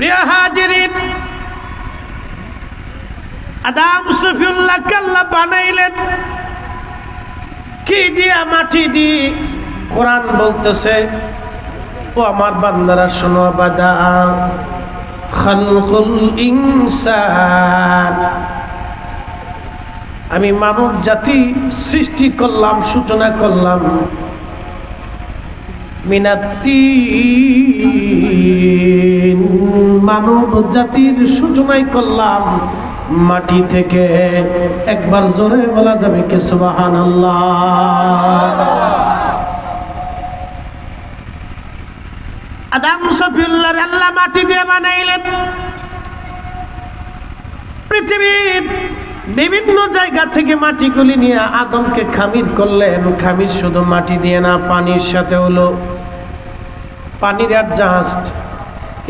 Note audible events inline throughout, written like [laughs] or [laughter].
প্রিয় হাজিরিন, আদাম সফিউল্লাহ কাল্লা বানাইলেন। কি দিয়া মাটি দি কোরআন বলতেছে? ও আমার বান্দারা, শোনো বাদা, খালকুল ইনসান। আমি মানব জাতি সৃষ্টি করলাম, সূচনা করলাম। মিনাতি মানব জাতির সূচনাই করলাম। মাটি থেকে একবার জোরে বলা যাবে কে সুবাহান আদাম সফিউল্লাহ আল্লাহ মাটি দিয়ে বানাইলেন। পৃথিবীর বিভিন্ন জায়গা থেকে মাটি মাটিগুলি নিয়ে আদমকে খামির করলেন। খামির শুধু মাটি দিয়ে না, পানির সাথে হলো। পানির অ্যাডজাস্ট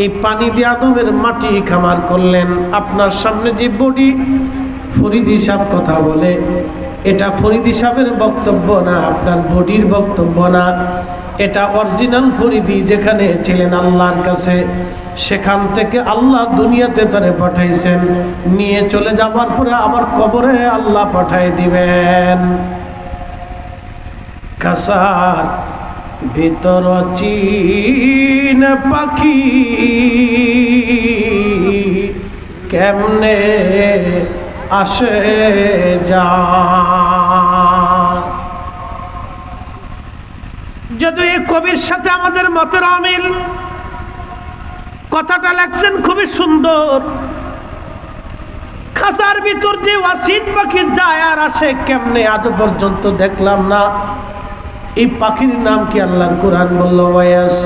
এই পানি দিয়ে আদমের মাটি খামার করলেন। আপনার সামনে যে বডি, ফরিদি সাহেব কথা বলে। এটা ফরিদি সাহেবের বক্তব্য না, আপনার বডির বক্তব্য না। এটা অরিজিনাল ফরিদি যেখানে ছিলেন আল্লাহর কাছে। সেখান থেকে আল্লাহ দুনিয়াতে তারে পাঠাইছেন। নিয়ে চলে যাবার পরে আবার কবরে আল্লাহ পাঠাই দিবেন। কাসার ভিতর চীন পাখি কেমনে আসে যা যদি এই কবির সাথে আমাদের মতের অমিল কথাটা লাগছেন খুবই সুন্দর খাসার ভিতর যে ওয়াসিন পাখি যায় আর আসে কেমনে আজ পর্যন্ত দেখলাম না এই পাখির নাম কি আল্লাহর কোরআন বলল ওয়াস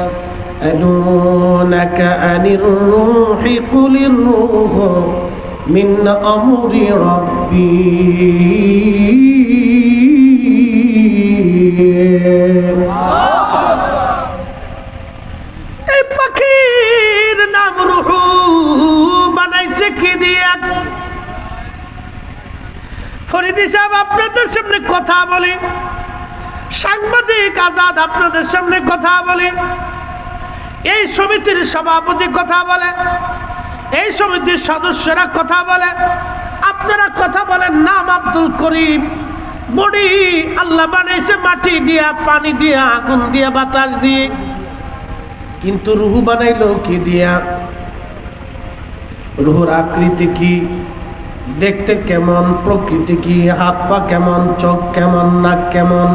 أنونك عن الروح قل الروح من أمر ربي আপনাদের সামনে কথা বলি। সাংবাদিক আজাদ আপনাদের সামনে কথা বলি। এই সমিতির সভাপতি কথা বলে। এই সমিতির সদস্যরা কথা বলে। আপনারা কথা বলেন, নাম আব্দুল করিম। বডি আল্লাহ বানাইছে, মাটি দিয়া, পানি দিয়া, আগুন দিয়া, বাতাস দিয়ে। কিন্তু রুহু বানাইলো কি দিয়া? রুহুর আকৃতি কি? দেখতে কেমন, প্রকৃতি কি, হাত পা কেমন, চোখ কেমন, নাক কেমন?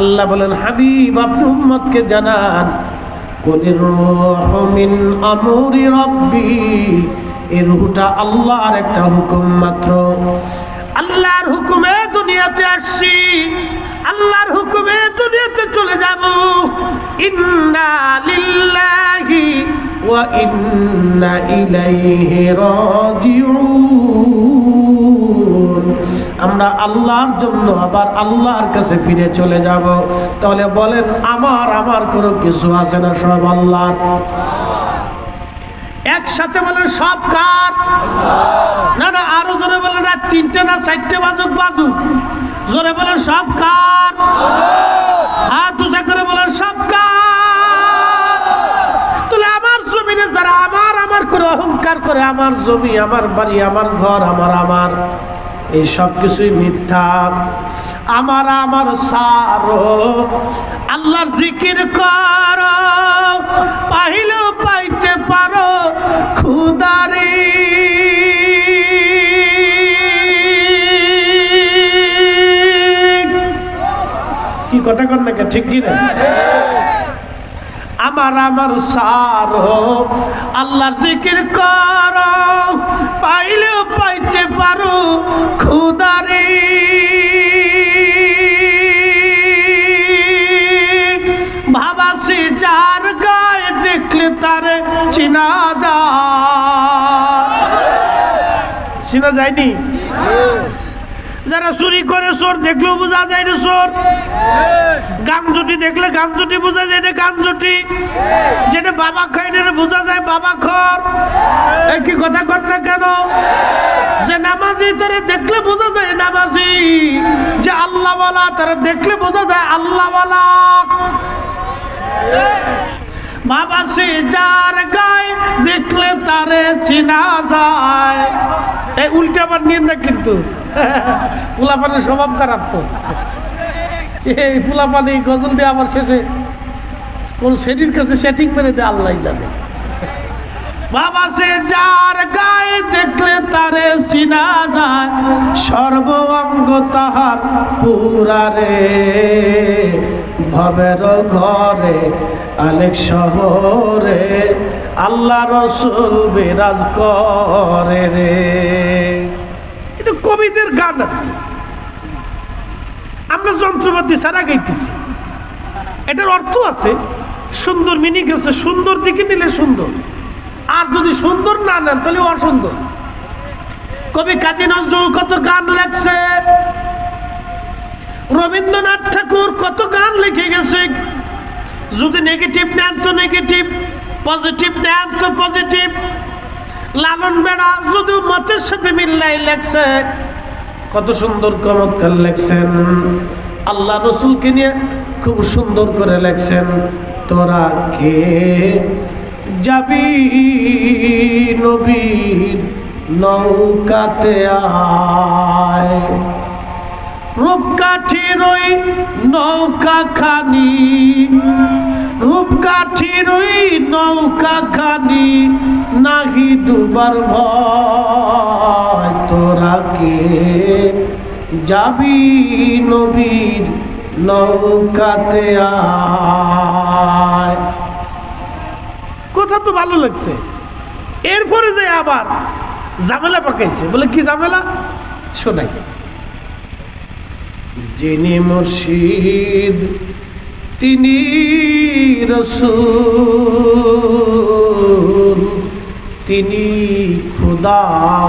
আল্লাহ বলেন, হাবিব, আপনি উম্মতকে জানান কলির রূহু মিন আমরি রব্বি এই রুহুটা আল্লাহর একটা হুকুম মাত্র। আল্লাহর হুকুমে দুনিয়াতে আসছি, আল্লাহর হুকুমে দুনিয়াতে চলে যাব। ইন্না লিল্লাহি ওয়া ইন্না ইলাইহি রাজিউন আমরা আল্লাহর জন্য আবার আল্লাহর কাছে ফিরে চলে যাব। তাহলে বলেন, আমার আমার কোনো কিছু আছে না সব আল্লাহর? একসাথে বলেন, সব কার? না না, আরও জোরে বলেন না তিনটে না চারটে বাজুক বাজুক। জোরে বলেন, সব কার? হাত উঁচা করে বলেন, সব কার? তাহলে আমার জমিনে যারা আমার আমার করে অহংকার করে, আমার জমি, আমার বাড়ি, আমার ঘর, আমার আমার এই সব কিছুই মিথ্যা। আমার আমার সারো, আল্লাহর জিকির কর পাইলেও পাইতে পারো খুদারি কি কথা কর না? ঠিক কি না? আমার আমার সারো, আল্লাহর জিকির কর পাইলেও পাইতে পারো যায়নি? যারা চুরি করে চোর দেখলেও বোঝা যায় না চোর। জুটি দেখলে গান জুটি বোঝা যায় এটা গান জুটি। যেটা বাবা খাই বোঝা যায় বাবা খর। কি কথা কর না কেন? যে নামাজি তারা দেখলে বোঝা যায় নামাজি। যে আল্লাহওয়ালা তারা দেখলে বোঝা যায় আল্লাহওয়ালা। বাবা সে যার গায়ে দেখলে তারে চিনা যায়। এই উল্টে আবার নিয়ে না কিন্তু। [laughs] ফুলাপানের স্বভাব খারাপ তো। এই ফুলাপানি গজল দিয়ে আবার শেষে কোন শ্রেণির কাছে সেটিং মেরে দেয় আল্লাহ জানে। বাবা সে যার গায়ে দেখলে তারে চিনা যায় সর্ব অঙ্গ তাহার পুরারে ভবের ঘরে, আলেক শহরে আল্লাহ রসুল বিরাজ করে রে। এটা কবিদের গান আমরা যন্ত্রপাতি ছাড়া গাইতেছি। এটার অর্থ আছে, সুন্দর মিনিং আছে সুন্দর দিকে নিলে সুন্দর। আর যদি সুন্দর না নেন, তাহলে অসুন্দর। কবি কাজী নজরুল কত গান লেখছে? রবীন্দ্রনাথ ঠাকুর কত গান লিখে গেছে? যদি নেগেটিভ নেন তো নেগেটিভ পজিটিভ নেন তো পজিটিভ লালন বেড়া যদিও মতের সাথে মিল্লাই লেখছে। কত সুন্দর চমৎকার লেখছেন। আল্লাহ রসুলকে নিয়ে খুব সুন্দর করে লেখছেন, তোরা কে যাবি নবীর নৌকাতে আয়? রূপকাঠির ওই নৌকা খানি রূপকাঠির নৌকা খানি নাহি ডুবার ভয়। তোরা কে? যাবি নবীর নৌকাতে আয়। কথা তো ভালো লাগছে। এরপরে যে আবার ঝামেলা পাকাইছে, বলে কি ঝামেলা? শোনাই। যিনি মুর্শিদ তিনি রসুল, তিনি খুদা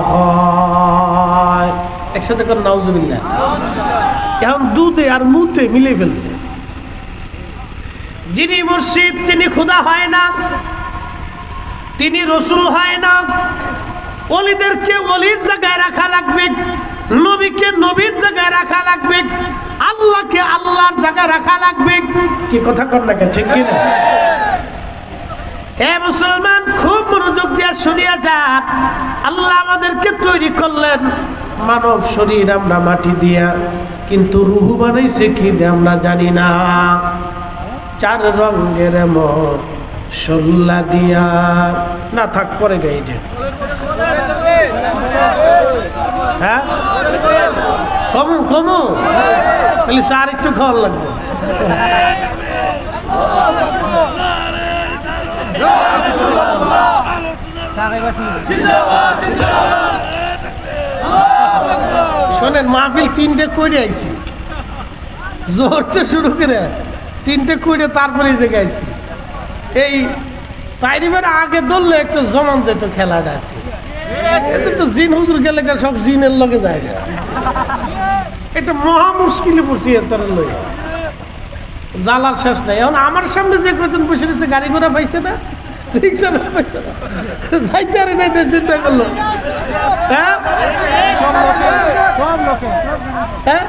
হয়। একসাথে কর নাউজুবিল্লাহ। এখন দুধে আর মুতে মিলে ফেলছে। যিনি মুর্শিদ, তিনি খুদা হয় না। তিনি রসুল হয় না। অলিদেরকে অলির জায়গায় রাখা লাগবে। নবীকে নবীর জায়গায় রাখা লাগবে, আল্লাহকে আল্লাহর জায়গায় রাখা লাগবে। কি কথা কর না ঠিক কিনা হে মুসলমান, খুব মনোযোগ দিয়ে শুনিয়া যান। আল্লাহ আমাদেরকে তৈরি করলেন মানব শরীর আমরা মাটি দিয়া, কিন্তু রুহু বানাইছে কি দিয়ে আমরা জানি না। চার রঙের মত সল্লা দিয়া। না থাক, পরে গাইডে হ্যাঁ? কমু কমু। তাহলে স্যার একটু খাওয়ার লাগবে। শোনেন। মাহফিল তিনটে করে আইছি। জোরতে শুরু করে তিনটে করে তারপরে এই জায়গায় আইছি। এই তাইরিবের আগে ধরলে একটু জমান যেত খেলাটা আছে। এতে তো জিন হুজুর গেলে সব জিনের লগে যায়। না এটা মহা মুশকিলে পড়ছি এর লই। জ্বালার শেষ নাই। এখন আমার সামনে যে কজন বসে রয়েছে গাড়ি ঘোড়া পাইছে না? রিক্সা পাইছে না? যাইতে আরে নাই দিয়ে চিন্তা করল। হ্যাঁ? হ্যাঁ?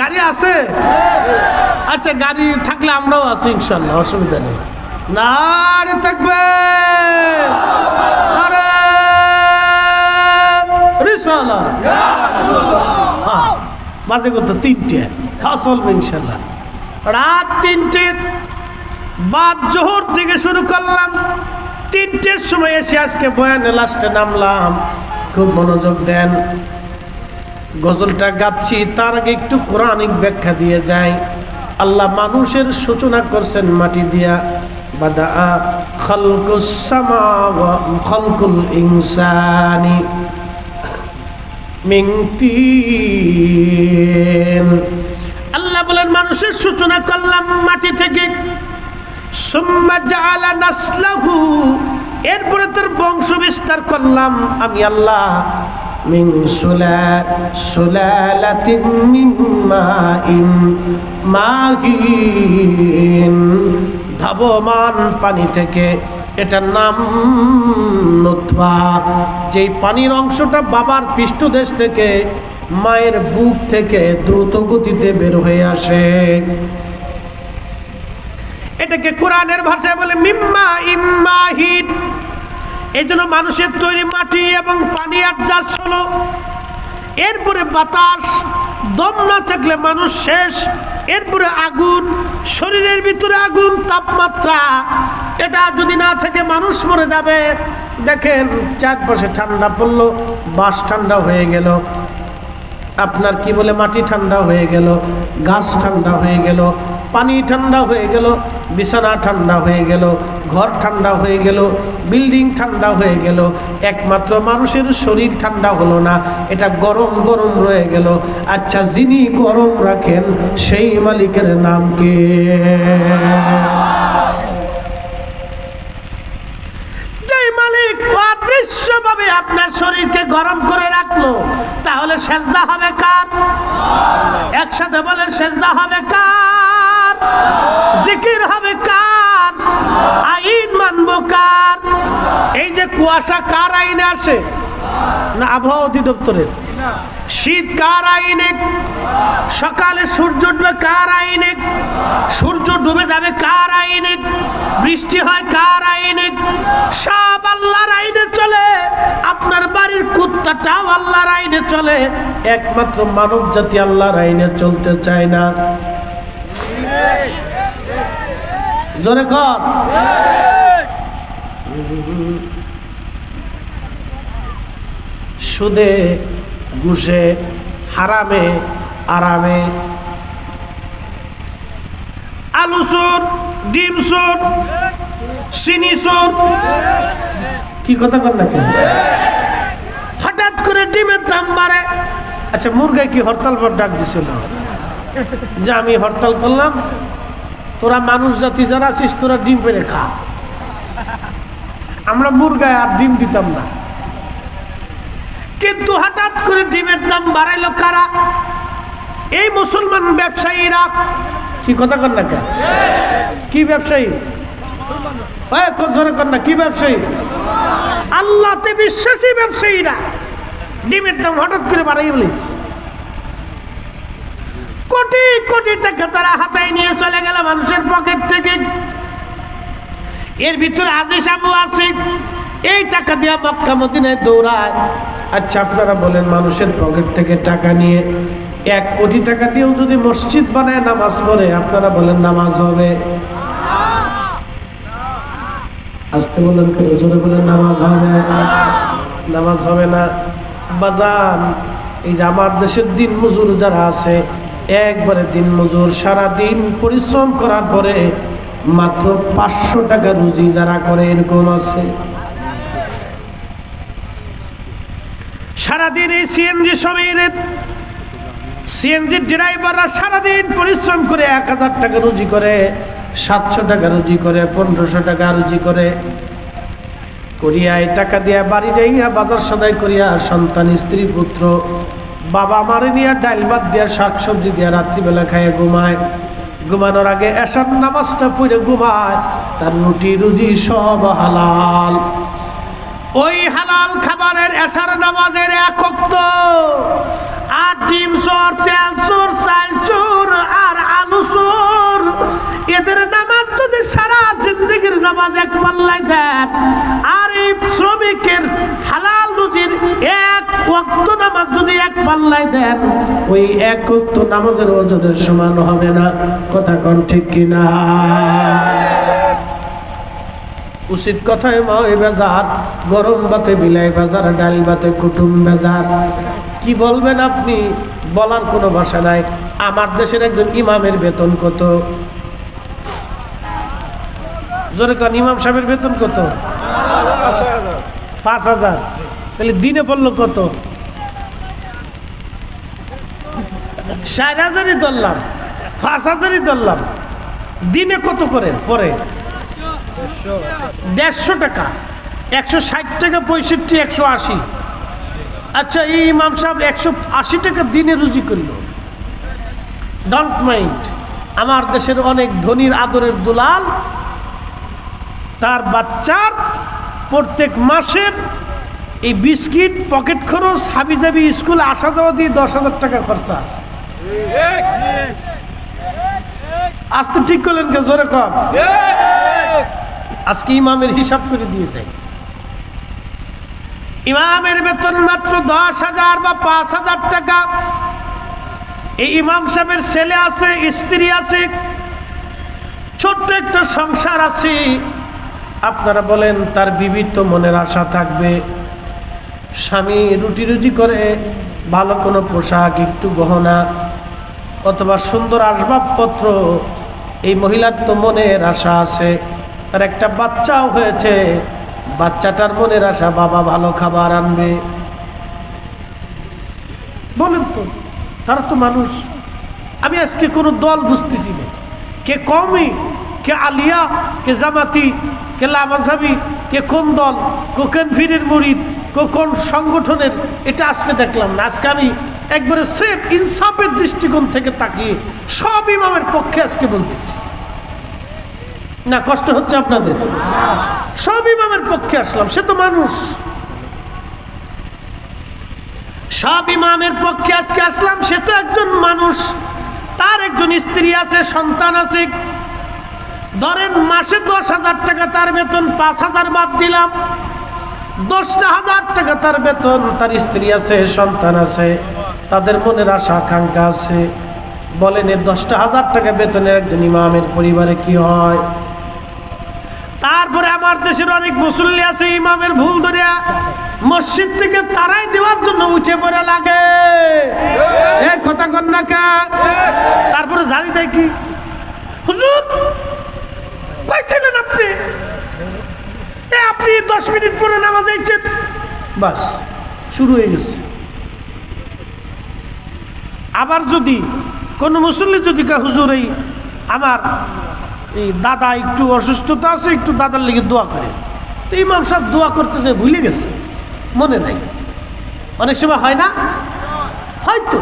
গাড়ি আছে? আচ্ছা গাড়ি থাকলে আমরাও আছি ইনশাল্লাহ অসুবিধা নেই। না রে থাকবে! আরে! হ্যাঁ, কত তিনটে। চলবে ইনশাল্লাহ রাত তিনটে বাদ জোহর থেকে শুরু করলাম। তিনটের সময় এসে আজকে বয়ানে লাস্টে নামলাম। খুব মনোযোগ দেন। গজলটা গাচ্ছি তার আগে একটু কোরআনিক ব্যাখ্যা দিয়ে যায় আল্লাহ মানুষের সূচনা করছেন মাটি দিয়া। বাদা খলকুল ইনসানি। আল্লাহ বলেন, মানুষের সূচনা করলাম মাটি থেকে। এরপরে তোর বংশ বিস্তার করলাম আমি আল্লাহ। মিন মিন ধাবমান পানি থেকে এটার নাম নথবা যেই পানির অংশটা বাবার পৃষ্ঠদেশ থেকে, মায়ের বুক থেকে দ্রুত গতিতে বের হয়ে আসে। এটাকে কোরআনের ভাষায় বলে মিম্মা ইম্মাহিদ এই জন্য মানুষের তৈরি মাটি এবং পানি অ্যাডজাস্ট হলো এরপরে বাতাস, দম না থাকলে মানুষ শেষ। এরপরে আগুন, শরীরের ভিতরে আগুন, তাপমাত্রা। এটা যদি না থাকে, মানুষ মরে যাবে। দেখেন, চারপাশে ঠান্ডা পড়ল, বাস ঠান্ডা হয়ে গেল। আপনার কি বলে মাটি ঠান্ডা হয়ে গেল, গাছ ঠান্ডা হয়ে গেল, পানি ঠান্ডা হয়ে গেল, বিছানা ঠান্ডা হয়ে গেল, ঘর ঠান্ডা হয়ে গেল, বিল্ডিং ঠান্ডা হয়ে গেল, একমাত্র মানুষের শরীর ঠান্ডা হলো না, এটা গরম গরম রয়ে গেল। আচ্ছা যিনি গরম রাখেন, সেই মালিকের নাম কে? অদৃশ্যভাবে আপনার শরীরকে গরম করে রাখল। তাহলে সেজদা হবে কার? একসাথে বলেন, সেজদা হবে কার? জিকির হবে কার? আইন মানবো কার? এই যে কুয়াশা কার আইনে আসে? না, আবহাওয়া অধিদপ্তরের। শীত কার আইনে? সকালে সূর্য উঠবে কার আইনে? সূর্য ডুবে যাবে কার আইনে? বৃষ্টি হয় কার আইনে? আল্লাহর আইনে চলে, একমাত্র মানব জাতি আল্লাহর আইনে চলতে চায় না। জোরে কর। সুদে, ঘুষে, হারামে, আরামে। আলু চোর ডিম চোর চিনি চোর কি কথা কর না ডিমের দাম বাড়ে। আচ্ছা মুরগায় কি হরতাল পর ডাক দিছিল? যে আমি হরতাল করলাম, তোরা মানুষ জাতি যারা আছিস, তোরা ডিম পেরে খা। আমরা মুরগায় আর ডিম দিতাম না। কিন্তু হঠাৎ করে ডিমের দাম বাড়াইলো কারা? এই মুসলমান ব্যবসায়ীরা। কি কথা কর না কে কি ব্যবসায়ী কর না, কি ব্যবসায়ী? আল্লাহতে বিশ্বাসী ব্যবসায়ীরা। ডিমের দাম হঠাৎ করে বাড়াই বলিস কোটি কোটি টাকা তারা হাতায় নিয়ে চলে গেল মানুষের পকেট থেকে। এর ভিতরে আদেশ আবু আছে এই টাকা দিয়া মক্কা মদিনায় দৌড়ায়। আচ্ছা আপনারা বলেন মানুষের পকেট থেকে টাকা নিয়ে এক কোটি টাকা দিয়েও যদি মসজিদ বানায় নামাজ পড়ে, আপনারা বলেন নামাজ হবে। আসতে বলেন কেন জোরে বলেন নামাজ হবে। নামাজ হবে না। বাজান এই যে আমার দেশের দিন মজুর যারা আছে, একবারে দিন মজুর সারা দিন পরিশ্রম করার পরে মাত্র পাঁচশো টাকা রুজি যারা করে এরকম আছে। সারাদিন এই সিএনজি সময়ের সিএনজি ড্রাইভাররা সারাদিন পরিশ্রম করে এক হাজার টাকা রুজি করে, সাতশো টাকা রুজি করে, পনেরোশো টাকা রুজি করে। করিয়ায় টাকা দিয়া বাড়ি যাইয়া বাজার সদাই করিয়া সন্তান, স্ত্রী, পুত্র, বাবা মারে নিয়ে ডাইল ভাত দিয়া শাক সবজি দিয়া রাত্রিবেলা খাইয়ে ঘুমায়। ঘুমানোর আগে এসার নামাজটা পড়ে ঘুমায়, তার রুটি, রুজি সব হালাল। ওই হালাল খাবারের এসার নামাজের একক্ত আর ডিম চোর, তেল চোর, চাল চোর, আর আলু চোর। এদের সারা জিন্দগির নামাজ এক পাল্লায় দেন। আর এই শ্রমিকের হালাল রুজির এক ওয়াক্ত নামাজ যদি এক পাল্লায় দেন, ওই এক ওয়াক্ত নামাজের ওজনের সমান হবে না। কথা কোন ঠিক কিনা? উচিত কথায় ময় বেজার, গরম বাতে বিলাই বাজার, ডাল বাতে কুটুম বেজার। কি বলবেন আপনি? বলার কোনো ভাষা নাই। আমার দেশের একজন ইমামের বেতন কত? জোরে কান, ইমাম সাহেবের বেতন কত? পাঁচ হাজার। তাহলে দিনে পড়ল কত? ষাট হাজারই ধরলাম। পাঁচ হাজারই ধরলাম। দিনে কত করে পরে? দেড়শো টাকা। একশো ষাট টাকা, পঁয়ষট্টি, একশো আশি। আচ্ছা এই ইমাম সাহেব একশো আশি টাকা দিনে রুজি করল। ডন্ট মাইন্ড আমার দেশের অনেক ধনীর আদরের দুলাল তার বাচ্চার প্রত্যেক মাসের এই বিস্কিট, পকেট খরচ, হাবিজাবি স্কুলে আসা যাওয়া দিয়ে দশ হাজার টাকা খরচা আছে। আজকে ঠিক করলেন কে জোরে কম আজকে ইমামের হিসাব করে দিয়ে দেয়। ইমামের বেতন মাত্র দশ হাজার বা পাঁচ হাজার টাকা। এই ইমাম সাহেবের ছেলে আছে, স্ত্রী আছে, ছোট্ট একটা সংসার আছে। আপনারা বলেন, তার বিবির তো মনের আশা থাকবে। স্বামী রুটি রুটি করে, ভালো কোনো পোশাক, একটু গহনা, অথবা সুন্দর আসবাবপত্র, এই মহিলার তো মনের আশা আছে। তার একটা বাচ্চাও হয়েছে, বাচ্চাটার মনের আশা, বাবা ভালো খাবার আনবে। বলেন তো, তারা তো মানুষ। আমি আজকে কোনো দল বুঝতেছি না। কে কমই কে আলিয়া, কে জামাতি, কে লামাজাবি কে কোন দল, কো কোন ফিরের মুরিদ কোন সংগঠনের, এটা আজকে দেখলাম না। আজকে আমি একবারে সেফ ইনসাফের দৃষ্টিকোণ থেকে তাকিয়ে সব ইমামের পক্ষে আজকে বলতেছি। না, কষ্ট হচ্ছে আপনাদের? সব ইমামের পক্ষে আসলাম, সে তো মানুষ। সব ইমামের পক্ষে আজকে আসলাম, সে তো একজন মানুষ। তার একজন স্ত্রী আছে, সন্তান আছে ধরেন মাসে দশ হাজার টাকা তার বেতন, পাঁচ হাজার বাদ দিলাম। দশটা হাজার টাকা তার বেতন, তার স্ত্রী আছে, সন্তান আছে, তাদের মনের আশা, আকাঙ্ক্ষা আছে। বলেন, এ দশটা হাজার টাকা বেতনের একজন ইমামের পরিবারে কি হয়? তারপরে আমার দেশের অনেক মুসল্লি আছে, ইমামের ভুল ধরিয়া মসজিদ থেকে তারাই দেওয়ার জন্য উঠে পড়ে লাগে। কথা কন্যাকা তারপরে জানি দেয় কি? হুজুর কইছিলেন আপনি? আপনি দশ মিনিট পরে নামাজ আইছেন। বাস, শুরু হয়ে গেছে। আবার যদি কোনো মুসল্লি যদি হুজুর, এই আমার এই দাদা একটু অসুস্থতা আছে, একটু দাদার লেগে দোয়া করে। তো ইমাম সাহেব দোয়া করতে যে ভুলে গেছে। মনে নাই। অনেক সময় হয় না? হয়তো।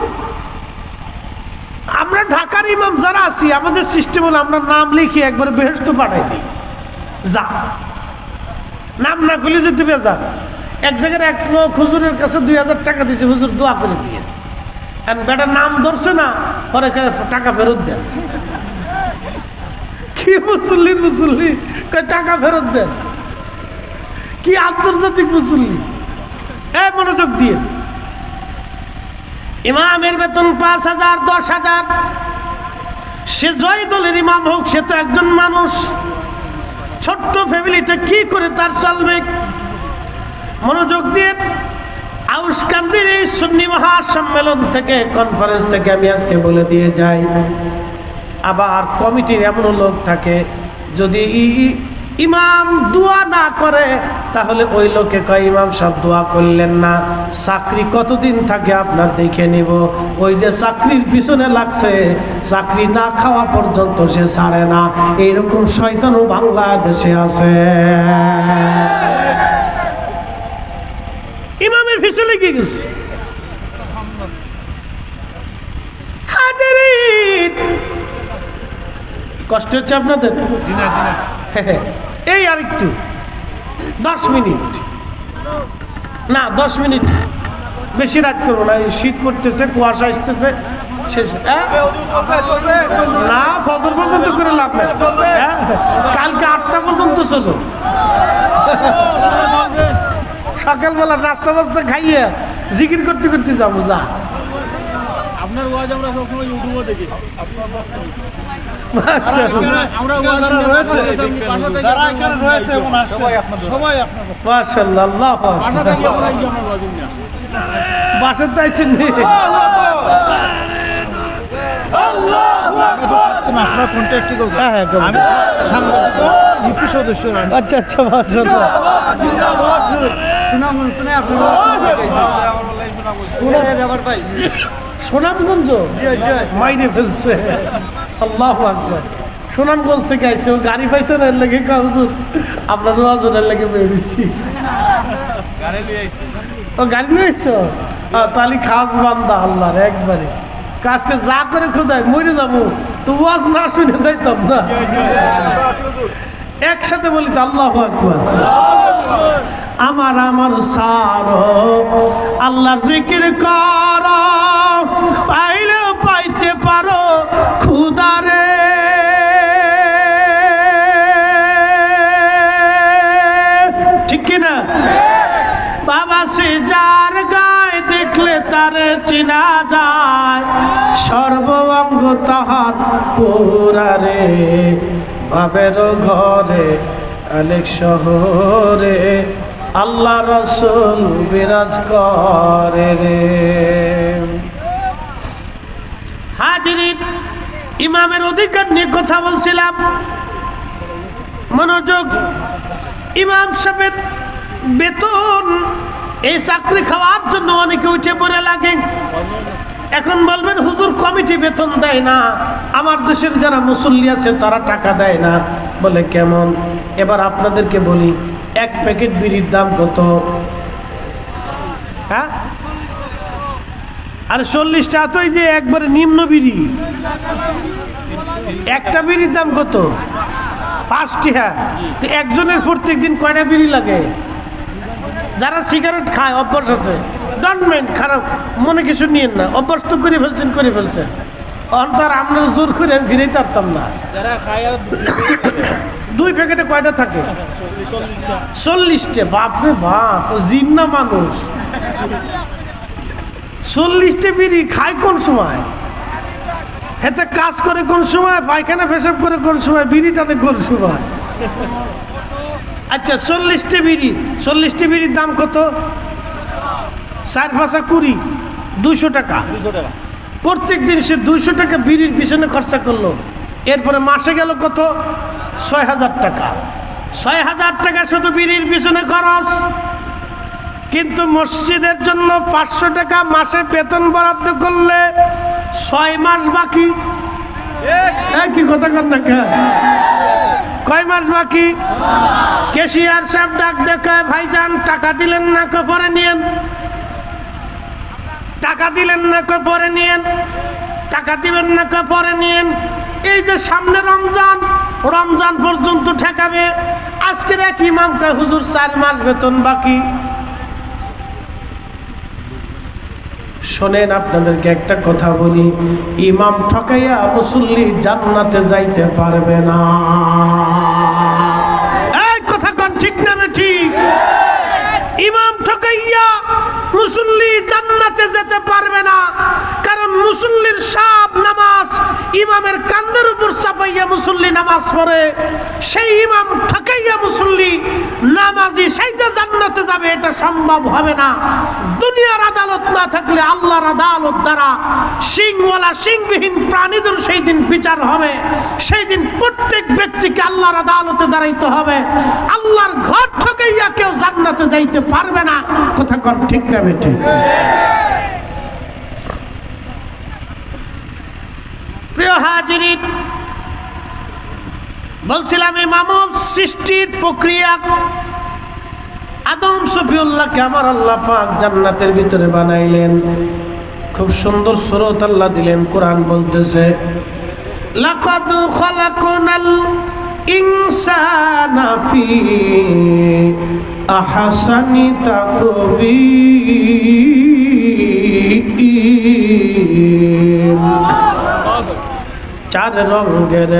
আমরা ঢাকার ইমাম যারা আছি, আমাদের সিস্টেম হলো আমরা নাম লিখে একবার বেহস্ত পাঠাই দিই। যা। নাম না করলে যে দিবে যা এক জায়গায় এক লোক হুজুরের কাছে দুই হাজার টাকা দিয়েছে হুজুর দোয়া করে দিয়ে। বেটার নাম ধরছে না, পরে টাকা ফেরত দেন। [laughs] কি মুসল্লি মুসল্লি। টাকা ফেরত দেন। কি আন্তর্জাতিক মুসল্লি। এ মনোযোগ দিয়ে। ইমামের বেতন পাঁচ হাজার, দশ হাজার। সে জয় দলের ইমাম হোক, সে তো একজন মানুষ। ছোট্ট ফ্যামিলিটা কি করে তার চলবে? মনোযোগ দিয়ে আউসকান্দির এই সুন্নি মহাসম্মেলন থেকে কনফারেন্স থেকে আমি আজকে বলে দিয়ে যাই। আবার কমিটির এমন লোক থাকে, যদি ইমাম দোয়া না করে তাহলে ওই লোকে কয় ইমাম সব দোয়া করলেন না। চাকরি কতদিন থাকে আপনার দেখে নিব। ওই যে চাকরির পিছনে লাগছে চাকরি না খাওয়া পর্যন্ত সে ছাড়ে না। এইরকম শয়তানও বাংলাদেশে আছে। ইমামের পিছনে কি গেছে। কষ্ট হচ্ছে আপনাদের? এই আর একটু দশ মিনিট। না, দশ মিনিট। বেশি রাত করব না শীত পড়তেছে কুয়াশা আসতেছে হ্যাঁ? না পর্যন্ত করে লাভ হ্যাঁ? কালকে আটটা পর্যন্ত চলো। সকালবেলা বাস্তা খাইয়ে করতে করতে যাব, যা। আপনার আমরা দেখি। আপনার বাসার করবেন হ্যাঁ হ্যাঁ। আচ্ছা আচ্ছা সুনামগঞ্জ। মাইরে ফেলছে। আল্লাহ আকবার। সুনামগঞ্জ থেকে আইছে ও গাড়ি পাইছে না এর লেগে কাউজুর আপনার ওয়াজনের লেগে বেরিয়েছি ও গাড়ি নিয়ে আইছো? তাহলে খাস বান্দা আল্লাহর একবারে। কাজকে যা করে খোদায় মরে যাব। তো ওয়াজ না শুনে যাইতাম না। একসাথে বলি তো আল্লাহ আকবার। আমার আমার সারো আল্লাহর জিকির কর পাইলে পাইতে পারো খুদারে ঠিক কিনা বাবা সে যার গায়ে দেখলে তারে চিনা যায়। সর্বঙ্গ তাহার পুরারে, বাবের ঘরে, অনেক শহরে। আল্লাহ রসুল বিরাজ করে রে। ইমামের অধিকার নিয়ে কথা বলছিলাম। মনোযোগ। ইমাম সাহেবের বেতন, এই চাকরি খাওয়ার জন্য অনেকে উঠে পড়ে লাগে। এখন বলবেন, হুজুর, কমিটি বেতন দেয় না। আমার দেশের যারা মুসল্লি আছে, তারা টাকা দেয় না। বলে, কেমন? এবার আপনাদেরকে বলি, এক প্যাকেট বিড়ির দাম কত? হ্যাঁ? আর চল্লিশটা তো যে একবারে নিম্ন বিড়ি। একটা বিড়ির দাম কত? পাঁচটি হ্যাঁ। তো একজনের প্রত্যেক দিন কয়টা বিড়ি লাগে? যারা সিগারেট খায় অভ্যাস আছে। ডনমেন্ট খারাপ। মনে কিছু নিয়েন না। অভ্যাস তো করে ফেলছেন করে ফেলছেন। অন্তর আমরা জোর করে আমি ফিরেই পারতাম না। দুই প্যাকেটে কয়টা থাকে? চল্লিশটে। বাপরে বাপ জিন্না মানুষ। চল্লিশটে বিড়ি খায় কোন সময়? হেতে কাজ করে কোন সময় পায়খানা পেশাব করে কোন সময় বিড়িটাতে কোন সময়? আচ্ছা চল্লিশটি বিড়ি চল্লিশটি বিড়ির দাম কত? চার পাঁচা কুড়ি দুশো টাকা। প্রত্যেক দিন সে দুইশো টাকা বিড়ির পিছনে খরচা করল। এরপরে মাসে গেল কত? ছয় হাজার টাকা। ছয় হাজার টাকা শুধু বিড়ির পিছনে খরচ। কিন্তু মসজিদের জন্য পাঁচশো টাকা মাসে বেতন বরাদ্দ করলে ছয় মাস বাকি। কি কথা কর না? কয় মাস বাকি? কেশিয়ার সাহেব ডাক দেখে, ভাইজান, টাকা দিলেন না কে, পরে নিয়েন। টাকা দিলেন না কে, পরে নিয়েন। টাকা দিবেন না কে, পরে নিয়েন। এই যে সামনে রমজান রমজান পর্যন্ত ঠেকাবে। আজকের এক ইমামকে হুজুর, চার মাস বেতন বাকি। শোনেন, আপনাদেরকে একটা কথা বলি, ইমাম ঠকাইয়া মুসল্লি জান্নাতে যাইতে পারবে না। এই কথা কন, ঠিক না ঠিক? ইমাম ঠকাইয়া মুসল্লি জান্নাতে যেতে পারবে না, কারণ মুসল্লির সব নামাজ ইমামের কান্দের মুসল্লি নামাজ পড়ে, সেই ইমাম ঠকাইয়া মুসল্লি নামাজি সেইটা জান্নাতে যাবে, এটা সম্ভব হবে না। দুনিয়ার আদালত না থাকলে আল্লাহর আদালত দ্বারা সিংওয়ালা সিংবিহীন প্রাণীদের সেই দিন বিচার হবে। সেই দিন প্রত্যেক ব্যক্তিকে আল্লাহর আদালতে দাঁড়াইতে হবে। আল্লাহর ঘর ঠকাইয়া কেউ জান্নাতে যাইতে পারবে না। কথা কর ঠিক না বেঠি? প্রিয় হাজিরিন বলছিলাম, এই মামুদ সৃষ্টির প্রক্রিয়া আদম সফিউল্লাহকে আমার আল্লাহ পাক জান্নাতের ভিতরে বানাইলেন। খুব সুন্দর সুরত আল্লাহ দিলেন, কোরআন বলতেছে, লাকাদ খালাকনাল ইনসানা ফি আহসানি তাকবীর চার রঙের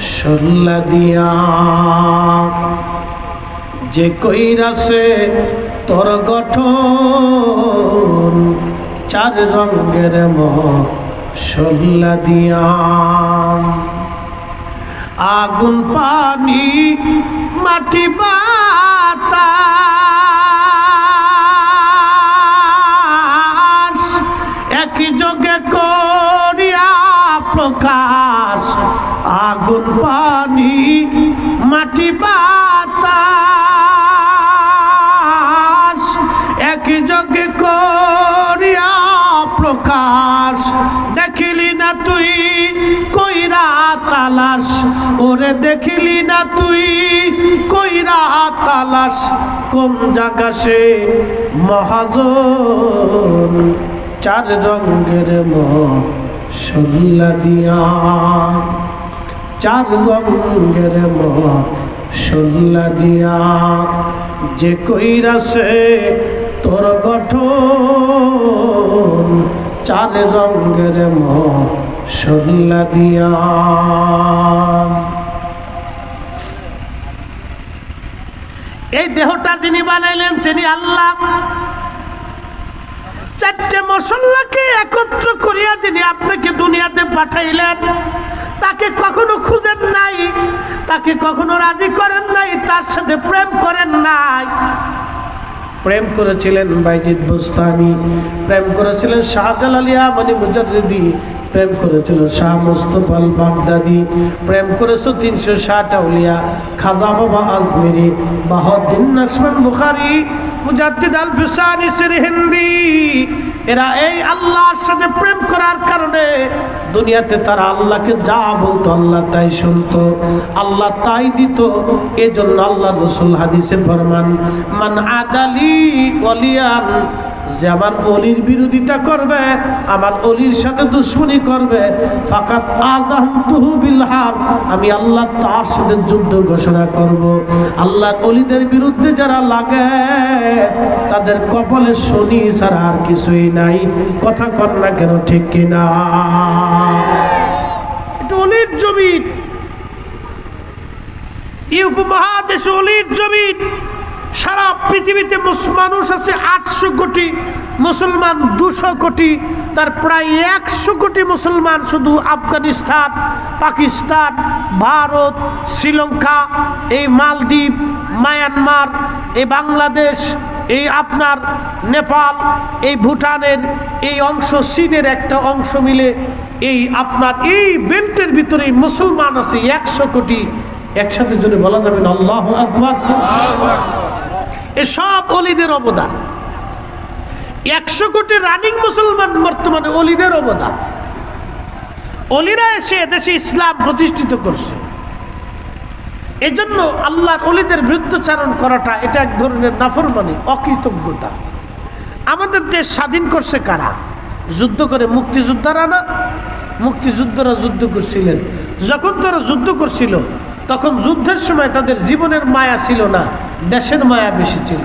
মশল্লা দিয়া। যে কইরাছে তোর গঠন চার রঙের মশল্লা দিয়া। আগুন পানি মাটি বাতাস মাটি বাতাস একই যোগে করিয়া প্রকাশ। দেখিলি না তুই কইরা তালাশ, ওরে দেখিলি না তুই কইরা তালাশ। কোন জায়গা সে মহাজন, চার রঙের মশল্লা দিয়া। চার রঙের মশল্লা দিয়া, যে কইরা সে তোর গঠন চার রঙের মশল্লা দিয়া। এই দেহটা যিনি বানাইলেন, তিনি আল্লাহ। চারটে মশল্লাকে একত্র করিয়া যিনি আপনাকে দুনিয়াতে পাঠাইলেন তাকে কখনো খুঁজেন নাই, তাকে কখনো রাজি করেন নাই, তার সাথে প্রেম করেন নাই। প্রেম করেছিলেন বাইজিদ বুস্তানি, প্রেম করেছিলেন শাহজালালিয়া মনি মুজারিদি প্রেম করেছিল শাহ মুস্তফাল বাগদাদি, প্রেম করেছ তিনশো ষাট আউলিয়া খাজা বাবা আজমেরি বাহদ্দিন নাসমান বুখারি হিন্দি। এরা এই আল্লাহর সাথে প্রেম করার কারণে দুনিয়াতে তারা আল্লাহকে যা বলতো আল্লাহ তাই শুনতো, আল্লাহ তাই দিত। এজন্য আল্লাহ রসুল হাদিসে ফরমান, মান আদালি অলিয়ান যে আমার অলির বিরোধিতা করবে, আমার অলির সাথে দুশ্মনী করবে, ফাকাত হার, আমি আল্লাহ তার সাথে যুদ্ধ ঘোষণা করব। আল্লাহর অলিদের বিরুদ্ধে যারা লাগে, তাদের কপালে শনি ছাড়া আর কিছুই নাই। কথা কর না কেন, ঠিক কিনা অলির জমিন। এই উপমহাদেশ অলির জমিন। সারা পৃথিবীতে মানুষ আছে আটশো কোটি, মুসলমান দুশো কোটি, তার প্রায় একশো কোটি মুসলমান শুধু আফগানিস্তান, পাকিস্তান, ভারত, শ্রীলঙ্কা, এই মালদ্বীপ, মায়ানমার, এই বাংলাদেশ, এই আপনার নেপাল, এই ভুটানের এই অংশ, চীনের একটা অংশ মিলে এই আপনার এই বেল্টের ভিতরে মুসলমান আছে একশো কোটি। একসাথে যদি বলা যাবে না, আল্লাহ আকবর। এসব অলিদের অবদান। একশো কোটি রানিং মুসলমান বর্তমানে অলিদের অবদান। অলিরা এসে দেশে ইসলাম প্রতিষ্ঠিত করছে। এজন্য আল্লাহর অলিদের বিরুদ্ধচারণ করাটা এটা এক ধরনের নাফরমানি, অকৃতজ্ঞতা। আমাদের দেশ স্বাধীন করছে কারা? যুদ্ধ করে মুক্তিযোদ্ধারা না? মুক্তিযুদ্ধরা যুদ্ধ করছিলেন। যখন তারা যুদ্ধ করছিল, তখন যুদ্ধের সময় তাদের জীবনের মায়া ছিল না। দেশের মায়া বেশি ছিল।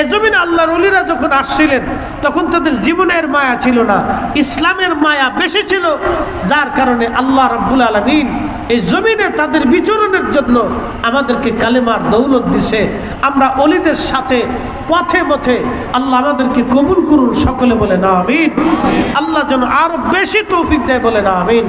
এ জমিনে আল্লাহর অলিরা যখন আসছিলেন, তখন তাদের জীবনের মায়া ছিল না, ইসলামের মায়া বেশি ছিল, যার কারণে আল্লাহ রাব্বুল আলমিন এই জমিনে তাদের বিচরণের জন্য আমাদেরকে কালেমার দৌলত দিছে। আমরা অলিদের সাথে পথে পথে আল্লাহ আমাদেরকে কবুল করুন, সকলে বলে না আমিন। আল্লাহ যেন আরও বেশি তৌফিক দেয় বলে না আমিন।